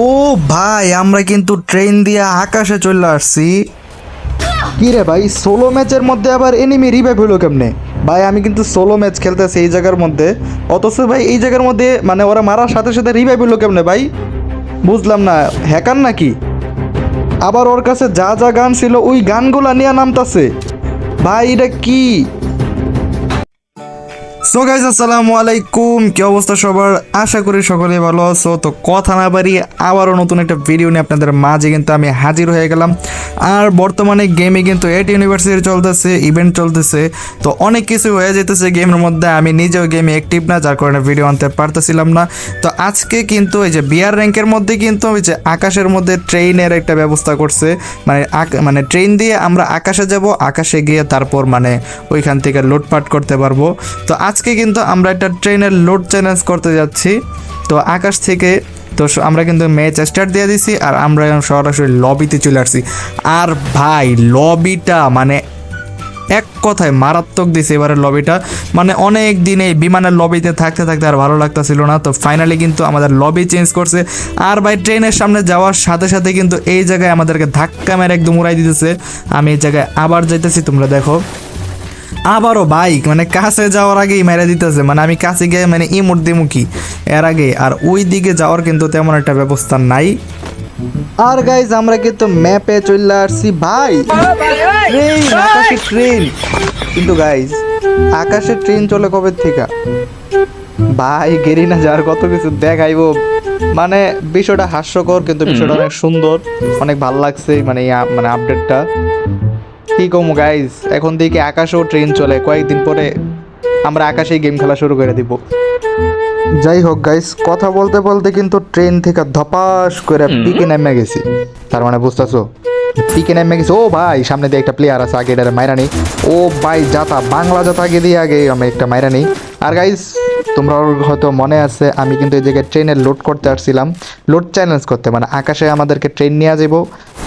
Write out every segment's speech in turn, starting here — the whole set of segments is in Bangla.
ও ভাই আমরা কিন্তু ট্রেন দিয়ে আকাশে চলে আসছি। কি রে ভাই সোলো ম্যাচের মধ্যে আবার এনিমি রিভাইভ হলো কেমনে? ভাই আমি কিন্তু সোলো ম্যাচ খেলতেছি এই জায়গার মধ্যে। অথচ ভাই এই জায়গার মধ্যে মানে ওরা মারার সাথে সাথে রিভাইভ হলো কেমনে ভাই? বুঝলাম না হ্যাকার নাকি? আবার ওর কাছে যা যা গান ছিল ওই গানগুলা নিয়ে নামতাছে। ভাই এটা কি? সো গাইজ আসসালামু আলাইকুম। কি অবস্থা সবার? আশা করি সকলে ভালো আছো। তো কথা না বাড়িয়ে আবারও নতুন একটা ভিডিও নিয়ে আপনাদের মাঝে কিন্তু আমি হাজির হয়ে গেলাম। আর বর্তমানে গেমে কিন্তু এট ইউনিভার্সিটি চলতেছে ইভেন্ট চলতেছে। তো অনেক কিছু হয়ে যেতেছে গেমের মধ্যে, আমি নিজেও গেমে অ্যাক্টিভ না, যার কারণে ভিডিও আনতে পারতেছিলাম না। তো আজকে কিন্তু এই যে বিয়ার র্যাঙ্কের মধ্যে কিন্তু ওই যে আকাশের মধ্যে ট্রেনের একটা ব্যবস্থা করছে। মানে মানে ট্রেন দিয়ে আমরা আকাশে যাব, আকাশে গিয়ে তারপর মানে ওইখান থেকে লুটপাট করতে পারব। তো আজকে কিন্তু আমরা একটা ট্রেনের লোড চ্যালেঞ্জ করতে যাচ্ছি। তো আকাশ থেকে তো আমরা কিন্তু ম্যাচ স্টার্ট দিয়ে দিছি আর আমরা এখন সরাসরি লবিতে চলে আসছি। আর ভাই লবিটা মানে এক কথায় মারাত্মক দিছে এবারের লবিটা মানে অনেক দিন এই বিমানের লবিতে থাকতে থাকতে আর ভালো লাগতেছিল না। তো ফাইনালি কিন্তু আমাদের লবি চেঞ্জ করছে। আর ভাই, ট্রেনের সামনে যাওয়ার সাথে সাথে কিন্তু এই জায়গায় আমাদেরকে ধাক্কা মেরে একদম উড়াই দিতেছে। আমি এই জায়গায় আবার যাইতেছি, তোমরা দেখো। আবারও বাইক মানে কাছে যাওয়ার আগেই মেরে দিতেছে। মানে আমি কাছে গিয়ে মানে ইমুট দিমুখী এর আগে। আর ওই দিকে যাওয়ার কিন্তু তেমন একটা ব্যবস্থা নাই। আর গাইজ আমরা কিন্তু ম্যাপে চলে আসছি ভাই। ট্রেন আকাশে ট্রেন কিন্তু গাইজ আকাশে ট্রেন চলে কবে থেকে? ভাই গেরি না যার কত কিছু দেখাইবো। মানে বিষয়টা হাস্যকর কিন্তু বিষয়টা অনেক সুন্দর অনেক ভালো লাগছে মানে মানে আপডেটটা কি কম গাইজ এখন থেকে আকাশেও ট্রেন চলে। কয়েকদিন পরে আমরা আকাশেই গেম খেলা শুরু করে দিব। যাই হোক গাইস কথা বলতে বলতে কিন্তু ট্রেন থেকে ধপাস করে পিকে নেমে গেছি। তার মানে বুঝতেছো? পিকে নেমে গেছি। ও ভাই সামনে দিয়ে একটা প্লেয়ার আছে আগে এটারে মাইরা নেই। ও ভাই যাতা বাংলা যাতা আগে দিয়ে আগে আমি একটা মাইরা নেই। আর গাইস তোমরা হয়তো মনে আছে আমি কিন্তু এই জায়গায় ট্রেনে লোড করতে আসছিলাম। লোড চ্যালেঞ্জ করতে মানে আকাশে আমাদেরকে ট্রেন নিয়ে যাব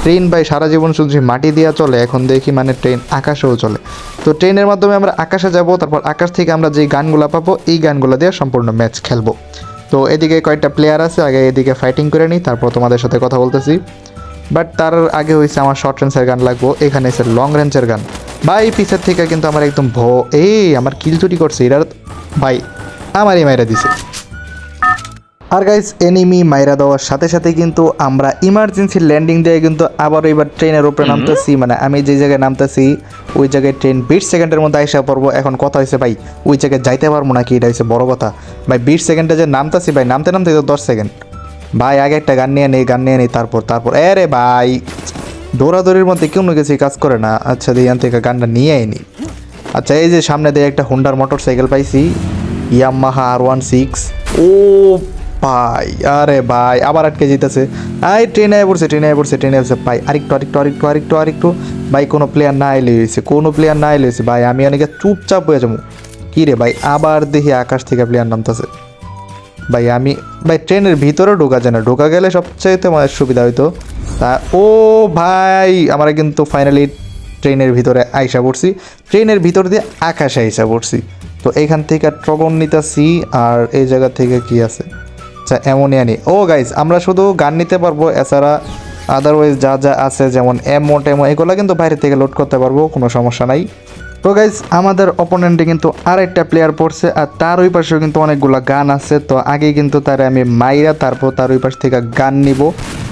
ট্রেন ভাই সারা জীবন শুধু মাটি দিয়ে চলে, এখন দেখি মানে ট্রেন আকাশেও চলে। তো ট্রেনের মাধ্যমে আমরা আকাশে যাব, তারপর আকাশ থেকে আমরা যে গানগুলো পাবো, এই গানগুলো দিয়ে সম্পূর্ণ ম্যাচ খেলব। তো এদিকে কয়েকটা প্লেয়ার আছে, আগে এদিকে ফাইটিং করে নিই, তারপর তোমাদের সাথে কথা বলতেছি। বাট তার আগে হয়েছে আমার শর্ট রেঞ্জের গান লাগবো, এখানে এসে লং রেঞ্জের গান। ভাই, পিছের থেকে কিন্তু আমার একদম ভ এই, আমার কিল চুরি করছে, এরা ভাই, আমারই মাইরা দিছে। আর গাইস এনিমি মাইরা দেওয়ার সাথে সাথে কিন্তু আমরা ইমার্জেন্সি ল্যান্ডিং দিয়ে কিন্তু আবার এবার ট্রেনের উপরে নামতেছি। মানে আমি যে জায়গায় নামতেছি ওই জায়গায় ট্রেন বিশ সেকেন্ডের মধ্যে আইসা পড়ব। এখন কথা হয়েছে ভাই ওই জায়গায় যাইতে পারব নাকি? এটা হচ্ছে বড় কথা। ভাই বিশ সেকেন্ডে যে নামতেছি ভাই নামতে নামতে তো দশ সেকেন্ড। ভাই আগে একটা গান নিয়ে নেই গান নিয়ে নেই তারপর তারপর। এরে ভাই দৌড়াদৌড়ির মধ্যে কোনো কিছু কাজ করে না। আচ্ছা দিয়ে এখান থেকে গানটা নিয়ে আইনি আচ্ছা এই যে সামনে দিয়ে একটা হুন্ডার মোটর সাইকেল পাইছি। ইয়ামাহা আর ওয়ান সিক্স ও ভাই আরে ভাই, আবার আটকে যেতেছে আই, ট্রেনে পড়ছে ট্রেনে পড়ছে ট্রেনে পড়ছে। ভাই, আরেকটু আরেকটু আরেকটু আরেকটু আরেকটু। ভাই, কোনো প্লেয়ার না এলে হয়েছে কোনো প্লেয়ার না এলে হয়েছে ভাই, আমি অনেকে চুপচাপ হয়ে যাব। কী রে ভাই, আবার দেখি আকাশ থেকে প্লেয়ার নামতেছে। ভাই, আমি, ভাই, ট্রেনের ভিতরে ঢোকা যায় না। ঢোকা গেলে সবচাইতে আমার সুবিধা হইতো তা, ও ভাই, আমরা কিন্তু ফাইনালি ট্রেনের ভিতরে আইসা পড়ছি। ট্রেনের ভিতর দিয়ে আকাশে আইসা পড়ছি। তো এখান থেকে ট্রগন নিতেছি, আর এই জায়গা থেকে কি আছে? আচ্ছা এমনই আনি। ও গাইজ আমরা শুধু গান নিতে পারব, এছাড়া আদারওয়াইজ যা যা আছে, যেমন এমো টেমো এগুলো কিন্তু বাইরে থেকে লোড করতে পারব, কোনো সমস্যা নাই। তো গাইজ আমাদের অপোনেন্টে কিন্তু আরেকটা প্লেয়ার পড়ছে, আর তার ওই পাশেও কিন্তু অনেকগুলো গান আছে। তো আগে কিন্তু তার আমি মাইরা তারপর তার ওই পাশ থেকে গান নিব।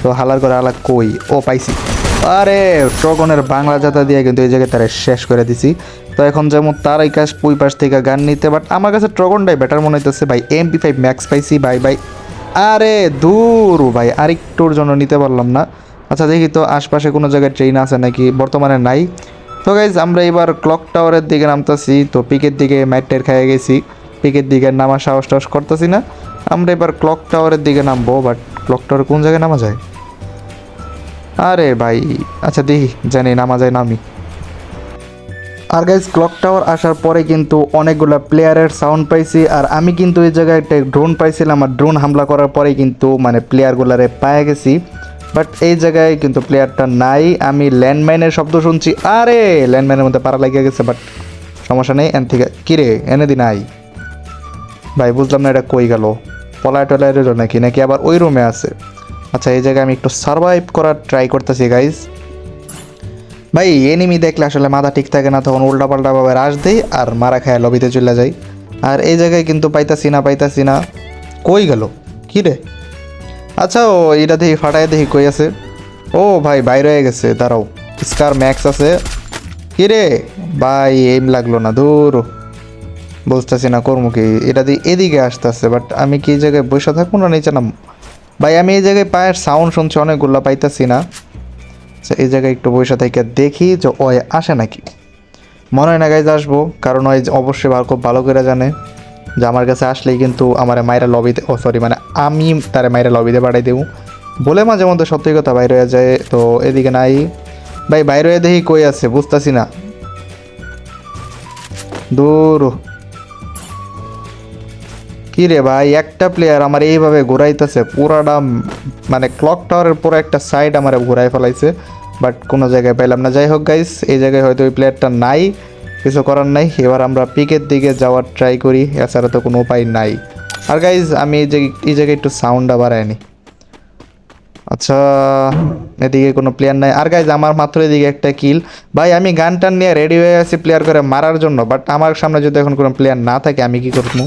তো হালার করে হালা কই? ও পাইছি। আরে ট্রগনের বাংলা জাতা দিয়ে কিন্তু এই জায়গায় তারা শেষ করে দিছি। তো এখন যেমন তার এই কাজ ওই পাশ থেকে গান নিতে বাট আমার কাছে ট্রগনটাই বেটার মনে হইতেছে। ভাই এমপি ফাইভ ম্যাক্স পাইছি। বাই ভাই আরে দূর ভাই, আরেকটুর জন্য নিতে পারলাম না। আচ্ছা দেখি তো আশপাশে কোনো জায়গায় ট্রেন আছে নাকি? বর্তমানে নাই। তো গাইজ আমরা এবার ক্লক টাওয়ারের দিকে নামতেছি। তো পিকের দিকে ম্যাটের খেয়ে গেছি। পিকের দিকে নামা সাহস টাহস করতেছি না। আমরা এবার ক্লক টাওয়ারের দিকে নামবো বাট ক্লক টাওয়ার কোন জায়গায় নামা যায়? আরে ভাই আচ্ছা দেখি, জানি নামা যায় নামি আর গাইজ ক্লক টাওয়ার আসার পরে কিন্তু অনেকগুলো প্লেয়ারের সাউন্ড পাইছি, আর আমি কিন্তু এই জায়গায় একটা ড্রোন পাইছিলাম, আর ড্রোন হামলা করার পরে কিন্তু মানে প্লেয়ারগুলারে পায়ে গেছি। বাট এই জায়গায় কিন্তু প্লেয়ারটা নাই, আমি ল্যান্ডমাইনের শব্দ শুনছি। আরে ল্যান্ডমাইনের মধ্যে পাড়া লাগিয়ে গেছে বাট সমস্যা নেই, এন থেকে কিরে, এনে দি নাই। ভাই, বুঝলাম না এটা কই গেল। পলায় টলায় নাকি? নাকি আবার ওই রুমে আছে? আচ্ছা এই জায়গায় আমি একটু সার্ভাইভ করার ট্রাই করতেছি গাইজ ভাই এনিমি দেখলে আসলে মাথা ঠিক থাকে না, তখন উল্টা পাল্টা ভাবে রাশ দেই আর মারা খায় লবিতে চলে যাই। আর এই জায়গায় কিন্তু পাইতাছি না পাইতাছি না। কই গেল? কি রে? আচ্ছা ও এটা দেখি ফাটাই দেখি কই আছে। ও ভাই, বাইরে হয়ে গেছে, দাঁড়াও। স্কার ম্যাক্স আছে। কি রে? ভাই এম লাগল না, দূর। বুঝতেছি না কর্ম কি? এটা দিয়ে এদিকে আসতেছে বাট আমি কি এই জায়গায় বসে থাকব না নিচে নাম ভাই, আমি এই জায়গায় পায়ের সাউন্ড শুনছি, অনেকগুলো পাইতাছি না। আচ্ছা, এই জায়গায় একটু বসে থেকে দেখি যে ওই আসে নাকি। মনে হয় না গাইজ আসব কারণ ওই অবশ্যই খুব ভালো করে জানে যে আমার কাছে আসলেই কিন্তু আমার মায়েরা লবিতে ও সরি মানে আমি তারে মায়েরা লবিতে পাঠাই দেবো। বলে মাঝে মধ্যে সত্যি কথা বাইরে হয়ে যায় তো এদিকে নাই। ভাই বাইরে দেখি কই আছে বুঝতেছি না। দূর। কি রে ভাই, একটা প্লেয়ার আমার এইভাবে ঘুরাইতেছে, পুরাটা মানে ক্লক টাওয়ারের পুরো একটা সাইড আমার ঘুরাই ফেলাইছে বাট কোনো জায়গায় পাইলাম না। যাই হোক গাইস এই জায়গায় হয়তো ওই প্লেয়ারটা নাই, কিছু করার নাই। এবার আমরা পিকের দিকে যাওয়ার ট্রাই করি, এছাড়া তো কোনো উপায় নাই। আর গাইজ আমি এই এই জায়গায় একটু সাউন্ডটা বাড়াইনি আচ্ছা এদিকে কোনো প্লেয়ার নাই। আর গাইজ আমার মাত্র এদিকে একটা কিল ভাই, আমি গান টান নিয়ে রেডি হয়ে আছি প্লেয়ার করে মারার জন্য বাট আমার সামনে যদি এখন কোনো প্লেয়ার না থাকে, আমি কি করব?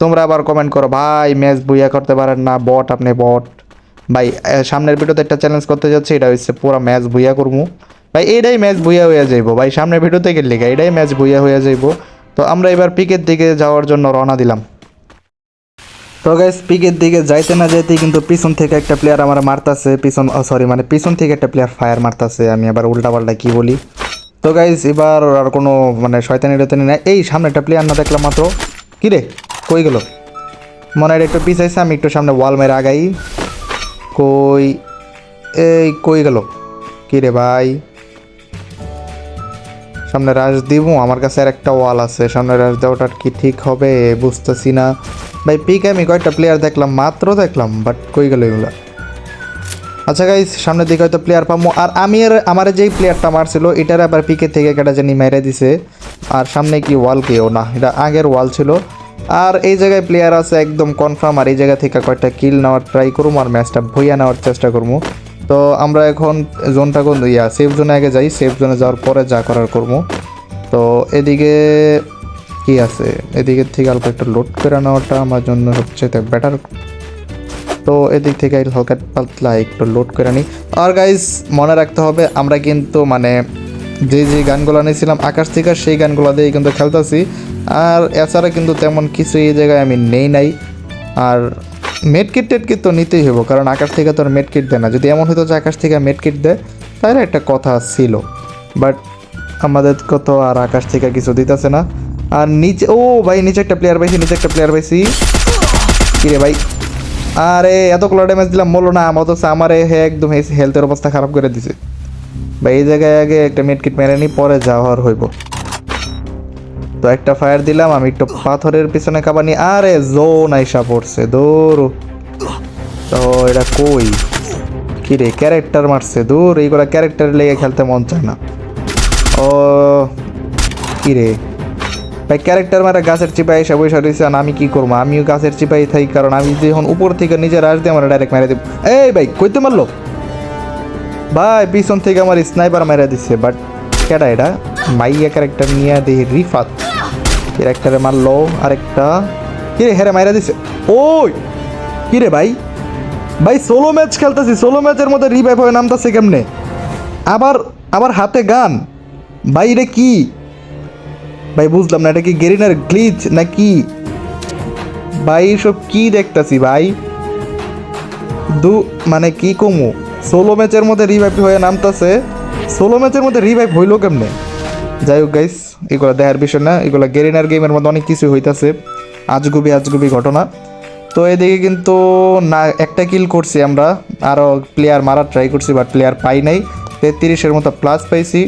তোমরা আবার কমেন্ট করো, ভাই ম্যাচ বুইয়া করতে পারেন না বট আপনি বট ভাই সামনের ভিডিওতে একটা চ্যালেঞ্জ করতে যাচ্ছি, এটা হচ্ছে পুরো ম্যাচ বুইয়া করব ভাই এটাই ম্যাচ বুইয়া হয়ে যাইবো। ভাই, সামনের ভিডিওতে গেলে এটাই ম্যাচ বুইয়া হয়ে যাইবো। তো আমরা এবার পিকের দিকে যাওয়ার জন্য রওনা দিলাম। তো গাইস পিকের দিকে যাইতে না যাইতেই কিন্তু পিছন থেকে একটা প্লেয়ার আমার মারতাছে, পিছন সরি মানে পিছন থেকে একটা প্লেয়ার ফায়ার মারতাছে, আমি আবার উল্টা পাল্টা কি বলি। তো গাইস এবার আর কোনো মানে শয়তানি টয়তানি নাই। এই, সামনে একটা প্লেয়ার না দেখলাম মাত্র। কি রে? কই গেল? মনে হয় একটু পিছাইছে, আমি একটু সামনে ওয়াল মেরে আগাই। কই? এই কই গেল? কি রে ভাই? সামনে রাশ দিব, আমার কাছে আর একটা ওয়াল আছে। সামনে রাশ দেওয়াটা কি ঠিক হবে? বুঝতেছি না। ভাই পিক আমি কয়েকটা প্লেয়ার দেখলাম? মাত্র দেখলাম বাট কই গেল এগুলো? আচ্ছা গাইস সামনের দিকে হয়তো প্লেয়ার পাবো আর আমি আর আমার যেই প্লেয়ারটা মারছিল, এটার আবার পিকে থেকে কেটা জানি মেরে দিছে। আর সামনে কি ওয়াল কেউ না, এটা আগের ওয়াল ছিল। আর এই জায়গায় প্লেয়ার আছে একদম কনফার্ম আর এই জায়গা থেকে কয়েকটা কিল নেওয়ার ট্রাই করব আর ম্যাচটা ভইয়া নেওয়ার চেষ্টা করব তো আমরা এখন জোনটা কোন ইয়া সেফ জোনে আগে যাই সেফ জোনে যাওয়ার পরে যা করার করব তো এদিকে কি আছে? এদিকের থেকে অল্প একটু লোড করে নেওয়াটা আমার জন্য সবচেয়ে বেটার তো এদিক থেকে হালকা পাতলা একটু লোড করে নিই আর গাইজ মনে রাখতে হবে, আমরা কিন্তু মানে যে যে গানগুলো নিয়েছিলাম, আকাশ থেকে সেই গানগুলো দিয়েই কিন্তু খেলতেছি। আর এছাড়া কিন্তু তেমন কিছু এই জায়গায় আমি নেই নাই। আর মেডকিট টেটকিট তো নিতেই হব কারণ আকাশ থেকে তো আর মেডকিট দেয় না। যদি এমন হতো যে আকাশ থেকে মেডকিট দেয়, তাহলে একটা কথা ছিল। বাট আমাদেরকে তো আর আকাশ থেকে কিছু দিতেছে না। আর নিচে, ও ভাই, নিচে একটা প্লেয়ার পাইছি, নিচে একটা প্লেয়ার পাইছি। কিরে ভাই? আরে এত এতগুলো ড্যামেজ দিলাম বলল না। অথচ আমার হে একদম হেলথের অবস্থা খারাপ করে দিছে। বা এই জায়গায় আগে একটা মেডকিট মেরে নি, পরে যাওয়ার হইব। তো একটা ফায়ার দিলাম, আমি একটু পাথরের পিছনে কাবানি আরে জোন আইসা পড়ছে, দৌড়। তো এটা কই? কি রে ক্যারেক্টার মারছে, দূর, এইগুলা ক্যারেক্টার লেগে খেলতে মন চায় না। ও, কি রে? ভাই ক্যারেক্টার মারা গাছের চিপাই এসে বসে রয়েছে আমি কি করব? আমিও গাছের চিপাই থাকি কারণ আমি যখন উপর থেকে নিজের আস দিয়ে আমার ডাইরেক্ট মেরে দেব। এই ভাই, কইতে মারলো? ভাই, পিছন থেকে আমার স্নাইপার মেরে দিচ্ছে বাট কেডা এটা? মাইয়া ক্যারেক্টার নিয়ে দেখি রিফাত। ক্যারেক্টারে মারলো আরেকটা। কি রে হেরে মাইরা দিছে। ওই! কিরে ভাই? ভাই সোলো ম্যাচ খেলতেছি সোলো ম্যাচের মধ্যে রিভাইভ হয়ে নামতেছে কেমনে? আবার আবার হাতে গান। ভাই, এটা কি? ভাই, বুঝলাম না, এটা কি গেরিনার গ্লিচ নাকি? ভাই সব কি দেখতাছি ভাই? দু মানে কি কমু? ষোলো ম্যাচের মধ্যে রিভাইভ হয়ে নামতাছে। ষোলো ম্যাচের মধ্যে রিভাইভ হইল কেমনে? যাই হোক গাইস এগুলো দেখার বিষয় না, এগুলো গেরিনার গেমের মধ্যে অনেক কিছু হইতাছে। আজগুবি আজগুবি ঘটনা। তো এদিকে কিন্তু না, একটা কিল করছি আমরা। আরও প্লেয়ার মারার ট্রাই করছি বাট প্লেয়ার পাই নাই। তেত্রিশের মতো প্লাস পাইছি।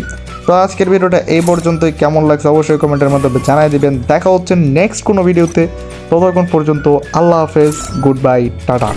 তো আজকের ভিডিওটা এই পর্যন্তই। কেমন লাগছে অবশ্যই কমেন্টের মাধ্যমে জানাই দিবেন। দেখা হচ্ছে নেক্সট কোনো ভিডিওতে ততক্ষণ পর্যন্ত আল্লাহ হাফেজ গুড বাই টাটা।